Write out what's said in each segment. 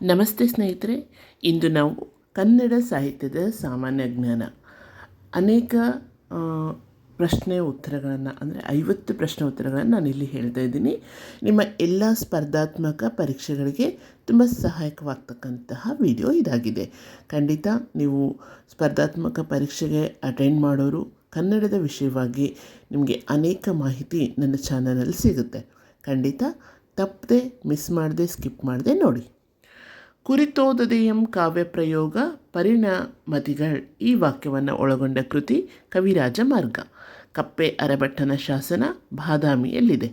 ನಮಸ್ತೆ ಸ್ನೇಹಿತರೆ, ಇಂದು ನಾವು ಕನ್ನಡ ಸಾಹಿತ್ಯದ ಸಾಮಾನ್ಯ ಜ್ಞಾನ. ಅನೇಕ ಪ್ರಶ್ನೆ ಉತ್ತರಗಳನ್ನು, ಅಂದರೆ ಐವತ್ತು ಪ್ರಶ್ನೆ ಉತ್ತರಗಳನ್ನು ನಾನು ಇಲ್ಲಿ ಹೇಳ್ತಾ ಇದ್ದೀನಿ. ನಿಮ್ಮ ಎಲ್ಲ ಸ್ಪರ್ಧಾತ್ಮಕ ಪರೀಕ್ಷೆಗಳಿಗೆ ತುಂಬ ಸಹಾಯಕವಾಗ್ತಕ್ಕಂತಹ ವಿಡಿಯೋ ಇದಾಗಿದೆ. ಖಂಡಿತ ನೀವು ಸ್ಪರ್ಧಾತ್ಮಕ ಪರೀಕ್ಷೆಗೆ ಅಟೆಂಡ್ ಮಾಡೋರು ಕನ್ನಡದ ವಿಷಯವಾಗಿ ನಿಮಗೆ ಅನೇಕ ಮಾಹಿತಿ ನನ್ನ ಚಾನಲಲ್ಲಿ ಸಿಗುತ್ತೆ. ಖಂಡಿತ ತಪ್ಪದೆ ಮಿಸ್ ಮಾಡದೆ ಸ್ಕಿಪ್ ಮಾಡದೆ ನೋಡಿ. ಕುರಿತೋದದೆಯಂ ಕಾವ್ಯ ಪ್ರಯೋಗ ಪರಿಣಮತಿಗಳ್ ಈ ವಾಕ್ಯವನ್ನು ಒಳಗೊಂಡ ಕೃತಿ ಕವಿರಾಜ ಮಾರ್ಗ. ಕಪ್ಪೆ ಅರಭಟ್ಟನ ಶಾಸನ ಬಾದಾಮಿಯಲ್ಲಿದೆ.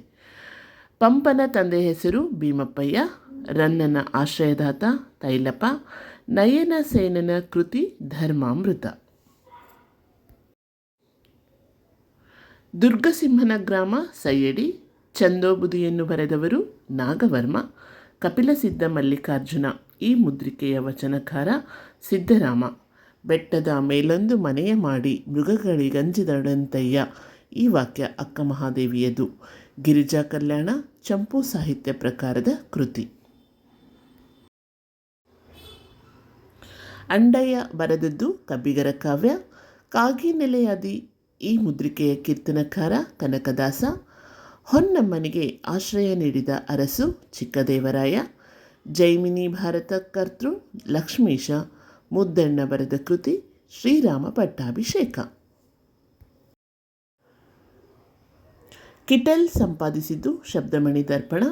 ಪಂಪನ ತಂದೆ ಹೆಸರು ಭೀಮಪ್ಪಯ್ಯ. ರನ್ನನ ಆಶ್ರಯದಾತ ತೈಲಪ ನಯನ ಸೇನನ ಕೃತಿ ಧರ್ಮಾಮೃತ. ದುರ್ಗಸಿಂಹನ ಗ್ರಾಮ ಸಯ್ಯಡಿ ಚಂದೋಬುದಿಯನ್ನು ಬರೆದವರು ನಾಗವರ್ಮ. ಕಪಿಲಸಿದ್ಧ ಮಲ್ಲಿಕಾರ್ಜುನ ಈ ಮುದ್ರಿಕೆಯ ವಚನಕಾರ ಸಿದ್ದರಾಮ, ಬೆಟ್ಟದ ಮೇಲೊಂದು ಮನೆಯ ಮಾಡಿ ಮೃಗಗಳಿಗಂಜಿದಡಂತಯ್ಯ ಈ ವಾಕ್ಯ ಅಕ್ಕ ಮಹಾದೇವಿಯದು. ಗಿರಿಜಾ ಕಲ್ಯಾಣ, ಚಂಪು ಸಾಹಿತ್ಯ ಪ್ರಕಾರದ ಕೃತಿ. ಅಂಡಯ್ಯ ಬರೆದದ್ದು ಕಬ್ಬಿಗರ ಕಾವ್ಯ. ಕಾಗಿ ನೆಲೆಯಾದಿ ಈ ಮುದ್ರಿಕೆಯ ಕೀರ್ತನಕಾರ ಕನಕದಾಸ. ಹೊನ್ನಮ್ಮನಿಗೆ ಆಶ್ರಯ ನೀಡಿದ ಅರಸು ಚಿಕ್ಕದೇವರಾಯ. ಜೈಮಿನಿ ಭಾರತ ಕರ್ತೃ ಲಕ್ಷ್ಮೀಶ ಮುದ್ದಣ್ಣ ಬರೆದ ಕೃತಿ ಶ್ರೀರಾಮ ಪಟ್ಟಾಭಿಷೇಕ. ಕಿಟಲ್ ಸಂಪಾದಿಸಿದ್ದು ಶಬ್ದಮಣಿ ದರ್ಪಣ,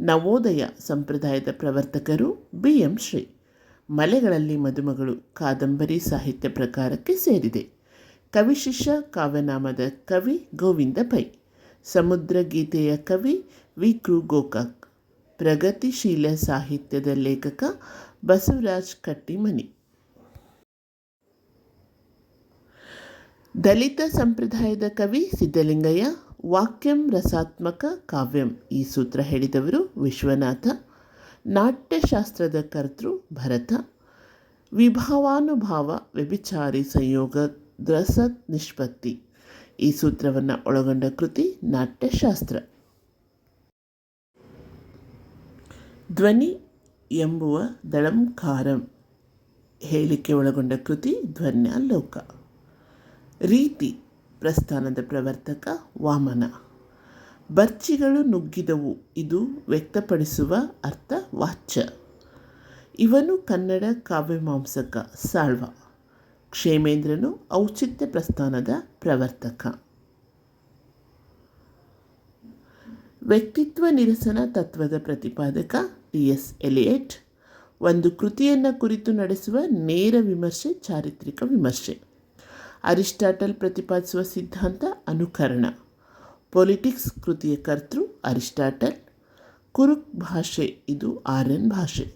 ನವೋದಯ ಸಂಪ್ರದಾಯದ ಪ್ರವರ್ತಕರು ಬಿ ಎಂ ಶ್ರೀ. ಮಲೆಗಳಲ್ಲಿ ಮದುಮಗಳು ಕಾದಂಬರಿ ಸಾಹಿತ್ಯ ಪ್ರಕಾರಕ್ಕೆ ಸೇರಿದೆ. ಕವಿಶಿಷ್ಯ ಕಾವ್ಯನಾಮದ ಕವಿ ಗೋವಿಂದ ಪೈ. ಸಮುದ್ರ ಗೀತೆಯ ಕವಿ ವಿ ಕೃ ಗೋಕಾಕ್. ಪ್ರಗತಿಶೀಲ ಸಾಹಿತ್ಯದ ಲೇಖಕ ಬಸವರಾಜ್ ಕಟ್ಟಿಮನಿ. ದಲಿತ ಸಂಪ್ರದಾಯದ ಕವಿ ಸಿದ್ಧಲಿಂಗಯ್ಯ, ವಾಕ್ಯಂ ರಸಾತ್ಮಕ ಕಾವ್ಯಂ ಈ ಸೂತ್ರ ಹೇಳಿದವರು ವಿಶ್ವನಾಥ, ನಾಟ್ಯಶಾಸ್ತ್ರದ ಕರ್ತೃ ಭರತ, ವಿಭಾವಾನುಭಾವ ವ್ಯಭಿಚಾರಿ ಸಂಯೋಗ ದ್ರಸತ್ ನಿಷ್ಪತ್ತಿ ಈ ಸೂತ್ರವನ್ನು ಒಳಗೊಂಡ ಕೃತಿ ನಾಟ್ಯಶಾಸ್ತ್ರ. ಧ್ವನಿ ಎಂಬುವ ದಳಂಕಾರಂ ಹೇಳಿಕೆ ಒಳಗೊಂಡ ಕೃತಿ ಧ್ವನ್ಯ ಲೋಕ. ರೀತಿ ಪ್ರಸ್ಥಾನದ ಪ್ರವರ್ತಕ ವಾಮನ. ಬರ್ಚಿಗಳು ನುಗ್ಗಿದವು, ಇದು ವ್ಯಕ್ತಪಡಿಸುವ ಅರ್ಥ ವಾಚ್ಯ. ಇವನು ಕನ್ನಡ ಕಾವ್ಯಮಾಂಸಕ ಸಾಳ್ವ. ಕ್ಷೇಮೇಂದ್ರನು ಔಚಿತ್ಯ ಪ್ರಸ್ಥಾನದ ಪ್ರವರ್ತಕ. ವ್ಯಕ್ತಿತ್ವ ನಿರಸನ ತತ್ವದ ಪ್ರತಿಪಾದಕ ಟಿ ಎಸ್ ಎಲಿಯಟ್ ಒಂದು ಕೃತಿಯನ್ನು ಕುರಿತು ನಡೆಸುವ ನೇರ ವಿಮರ್ಶೆ, ಚಾರಿತ್ರಿಕ ವಿಮರ್ಶೆ. ಅರಿಸ್ಟಾಟಲ್ ಪ್ರತಿಪಾದಿಸುವ ಸಿದ್ಧಾಂತ ಅನುಕರಣ. ಪೊಲಿಟಿಕ್ಸ್ ಕೃತಿಯ ಕರ್ತೃ ಅರಿಸ್ಟಾಟಲ್. ಕುರುಕ್ ಭಾಷೆ, ಇದು ಆರ್ಯನ್ ಭಾಷೆ.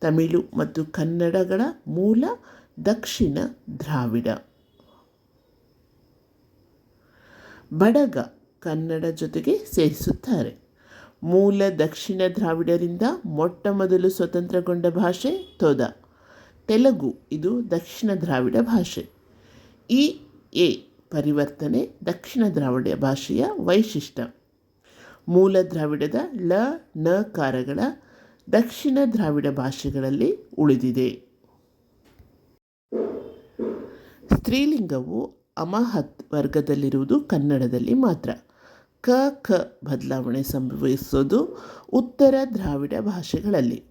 ತಮಿಳು ಮತ್ತು ಕನ್ನಡಗಳ ಮೂಲ ದಕ್ಷಿಣ ದ್ರಾವಿಡ. ಬಡಗ ಕನ್ನಡ ಜೊತೆಗೆ ಸೇರಿಸುತ್ತಾರೆ. ಮೂಲ ದಕ್ಷಿಣ ದ್ರಾವಿಡರಿಂದ ಮೊಟ್ಟ ಮೊದಲು ಸ್ವತಂತ್ರಗೊಂಡ ಭಾಷೆ ತೊದ. ತೆಲುಗು, ಇದು ದಕ್ಷಿಣ ದ್ರಾವಿಡ ಭಾಷೆ. ಈ, ಎ ಪರಿವರ್ತನೆ ದಕ್ಷಿಣ ದ್ರಾವಿಡ ಭಾಷೆಯ ವೈಶಿಷ್ಟ್ಯ. ಮೂಲ ದ್ರಾವಿಡದ ಳ ನ ಕಾರಗಳ ದಕ್ಷಿಣ ದ್ರಾವಿಡ ಭಾಷೆಗಳಲ್ಲಿ ಉಳಿದಿದೆ. ಸ್ತ್ರೀಲಿಂಗವು ಅಮಹತ್ ವರ್ಗದಲ್ಲಿರುವುದು ಕನ್ನಡದಲ್ಲಿ ಮಾತ್ರ. ಕ ಖ ಬದಲಾವಣೆ ಸಂಭವಿಸೋದು ಉತ್ತರ ದ್ರಾವಿಡ ಭಾಷೆಗಳಲ್ಲಿ.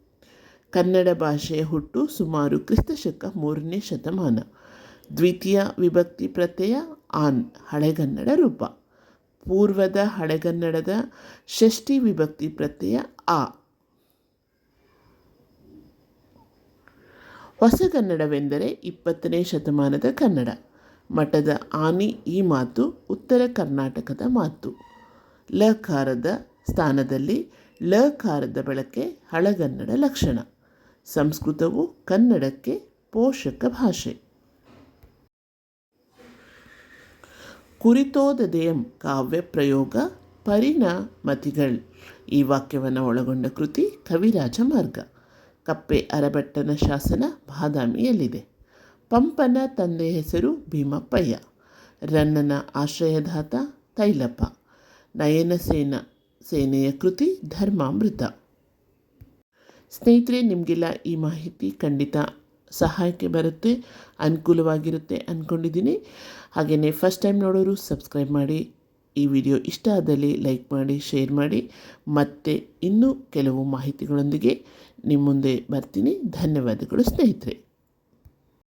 ಕನ್ನಡ ಭಾಷೆಯ ಹುಟ್ಟು ಸುಮಾರು ಕ್ರಿಸ್ತಶಕ ಮೂರನೇ ಶತಮಾನ. ದ್ವಿತೀಯ ವಿಭಕ್ತಿ ಪ್ರತ್ಯಯ ಆನ್, ಹಳೆಗನ್ನಡ ರೂಪ. ಪೂರ್ವದ ಹಳೆಗನ್ನಡದ ಷಷ್ಠಿ ವಿಭಕ್ತಿ ಪ್ರತ್ಯಯ ಆ. ಹೊಸಗನ್ನಡವೆಂದರೆ ಇಪ್ಪತ್ತನೇ ಶತಮಾನದ ಕನ್ನಡ. ಮಠದ ಆನಿ ಈ ಮಾತು ಉತ್ತರ ಕರ್ನಾಟಕದ ಮಾತು. ಲಕಾರದ ಸ್ಥಾನದಲ್ಲಿ ಲಕಾರದ ಬಳಕೆ ಹಳಗನ್ನಡ ಲಕ್ಷಣ. ಸಂಸ್ಕೃತವು ಕನ್ನಡಕ್ಕೆ ಪೋಷಕ ಭಾಷೆ. ಕುರಿತೋದದೆಯಂ ಕಾವ್ಯ ಪ್ರಯೋಗ ಪರಿಣಾಮತಿಗಳ್. ಈ ವಾಕ್ಯವನ್ನು ಒಳಗೊಂಡ ಕೃತಿ ಕವಿರಾಜ ಮಾರ್ಗ. ಕಪ್ಪೆ ಅರಭಟ್ಟನ ಶಾಸನ ಬಾದಾಮಿಯಲ್ಲಿದೆ. ಪಂಪನ ತಂದೆ ಹೆಸರು ಭೀಮಪ್ಪಯ್ಯ. ರನ್ನನ ಆಶ್ರಯದಾತ ತೈಲಪ ನಯನಸೇನ ಸೇನೆಯ ಕೃತಿ ಧರ್ಮಾಮೃತ. ಸ್ನೇಹಿತರೆ, ನಿಮಗೆಲ್ಲ ಈ ಮಾಹಿತಿ ಖಂಡಿತ ಸಹಾಯಕ್ಕೆ ಬರುತ್ತೆ, ಅನುಕೂಲವಾಗಿರುತ್ತೆ ಅಂದ್ಕೊಂಡಿದ್ದೀನಿ ಹಾಗೆಯೇ ಫಸ್ಟ್ ಟೈಮ್ ನೋಡೋರು ಸಬ್ಸ್ಕ್ರೈಬ್ ಮಾಡಿ, ಈ ವಿಡಿಯೋ ಇಷ್ಟ ಆದಲ್ಲಿ ಲೈಕ್ ಮಾಡಿ ಶೇರ್ ಮಾಡಿ, ಮತ್ತೆ ಇನ್ನೂ ಕೆಲವು ಮಾಹಿತಿಗಳೊಂದಿಗೆ ನಿಮ್ಮ ಮುಂದೆ ಬರ್ತೀನಿ. ಧನ್ಯವಾದಗಳು ಸ್ನೇಹಿತರೆ.